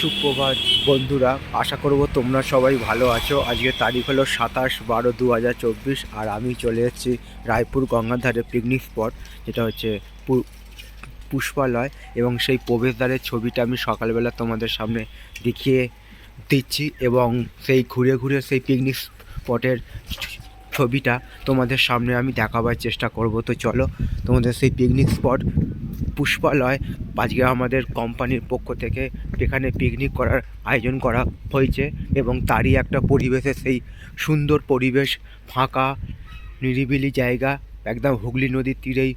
সুপ্রভাত বন্ধুরা, আশা করব তোমরা সবাই ভালো আছো। আজকে তারিখ হলো সাতাশ বারো দু হাজার চব্বিশ আর আমি চলে এসেছি রায়পুর গঙ্গার ধারে পিকনিক স্পট যেটা হচ্ছে পুষ্পালয় এবং সেই প্রবেশদ্বারের ছবিটা আমি সকালবেলা তোমাদের সামনে দেখিয়ে দিচ্ছি এবং সেই ঘুরে ঘুরে সেই পিকনিক স্পটের ছবিটা তোমাদের সামনে আমি দেখাবার চেষ্টা করব। তো চলো, তোমাদের সেই পিকনিক স্পট পুষ্পালয়, আজকে আমাদের কোম্পানির পক্ষ থেকে এখানে পিকনিক করার আয়োজন করা হয়েছে এবং তারই একটা পরিবেশে সেই সুন্দর পরিবেশ, ফাঁকা, নিরিবিলি জায়গা, একদম হুগলি নদীর তীরেই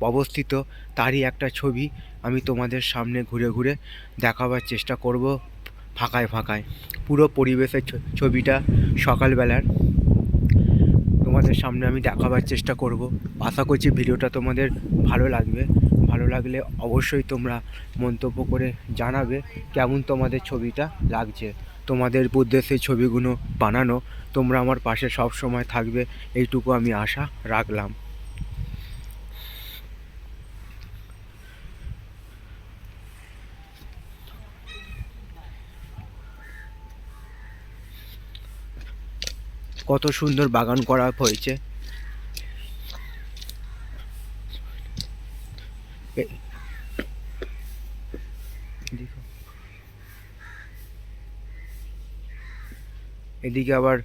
অবস্থিত। তারই একটা ছবি আমি তোমাদের সামনে ঘুরে ঘুরে দেখাবার চেষ্টা করব ফাঁকায় ফাঁকায়। পুরো পরিবেশের ছবিটা সকালবেলার। তোমাদের সামনে আমি দেখাবার চেষ্টা করব। আশা করছি ভিডিওটা তোমাদের ভালো লাগবে। ভালো লাগলে অবশ্যই তোমরা মন্তব্য করে জানাবে কেমন তোমাদের ছবিটা লাগছে। তোমাদের উদ্দেশ্যে ছবিগুলো বানানো, তোমরা আমার পাশে সব সময় থাকবে, এইটুকু আমি আশা রাখলাম। কত সুন্দর বাগান করা হয়েছে এ- দেখো। এদিকে আবার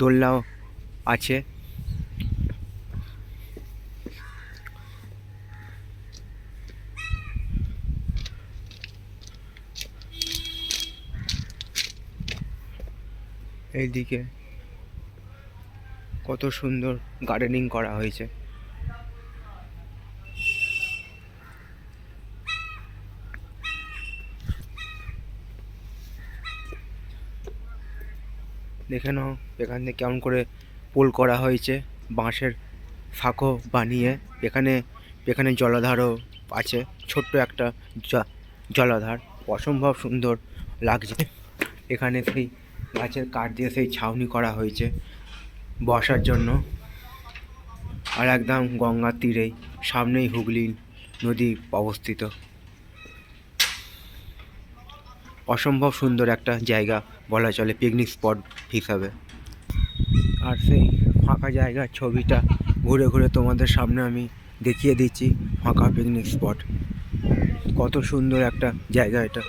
দোলনাও আছে। এইদিকে কত সুন্দর গার্ডেনিং করা হয়েছে। দেখে নাও, এখান থেকে কেমন করে পোল করা হয়েছে, বাঁশের ফাঁকো বানিয়ে। এখানে এখানে জলাধারও আছে, ছোট্ট একটা জলাধার। অসম্ভব সুন্দর লাগছে। এখানে সেই গাছের কাঠ দিয়ে সেই ছাউনি করা হয়েছে বসার জন্য। আর একদম গঙ্গার তীরেই, সামনেই হুগলি নদী অবস্থিত। অসম্ভব সুন্দর একটা জায়গা বলা চলে পিকনিক স্পট হিসাবে। আর সেই ফাঁকা জায়গার ছবিটা ঘুরে ঘুরে তোমাদের সামনে আমি দেখিয়ে দিচ্ছি ফাঁকা পিকনিক স্পট কত সুন্দর একটা জায়গা এটা।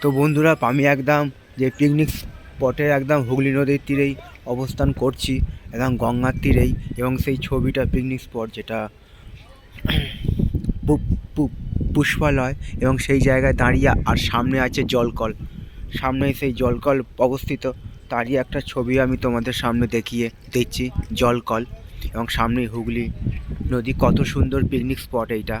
তো বন্ধুরা, আমি একদম যে পিকনিক স্পটের একদম হুগলি নদীর তীরেই অবস্থান করছি, একদম গঙ্গার তীরেই এবং সেই ছবিটা পিকনিক স্পট যেটা, পুপ পু- পুষ্পালয় এবং সেই জায়গায় দাঁড়িয়ে আর সামনে আছে জলকল। সামনে সেই জলকল অবস্থিত। তারই একটা ছবি আমি তোমাদের সামনে দেখিয়ে দিচ্ছি, জলকল। এবং সামনে হুগলি নদী। কত সুন্দর পিকনিক স্পট এইটা।